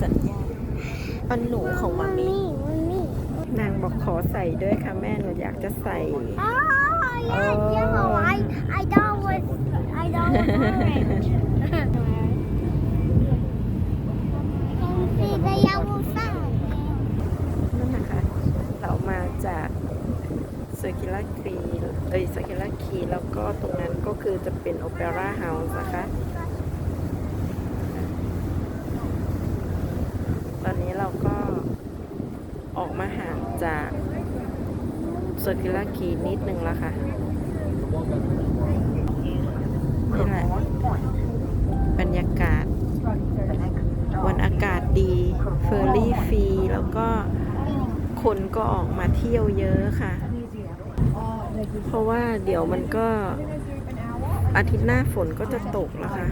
สัญญาปันหนูของมามีมันนี่นางบอกขอใส่ด้วยค่ะแม่หนูอยากจะใส่อ๋อ yeah yeah I I don't want I don't want orange can see the yellow sun นั่นนะคะ เรามาจากเซอร์คิลาครีเอ้ยเซอร์คิลาคีแล้วก็ตรงนั้นก็คือจะเป็นโอเปร่าเฮาส์นะคะ ตอนนี้เราก็ออกมาห่าง จากเซอร์คิลาคีนิดนึงแล้วค่ะ นี่แหละ บรรยากาศ วันอากาศดี เฟอร์รี่ฟรี แล้วก็คนก็ออกมาเที่ยวเยอะค่ะ เพราะว่าเดี๋ยวมันก็อาทิตย์หน้าฝนก็จะตกแล้วค่ะ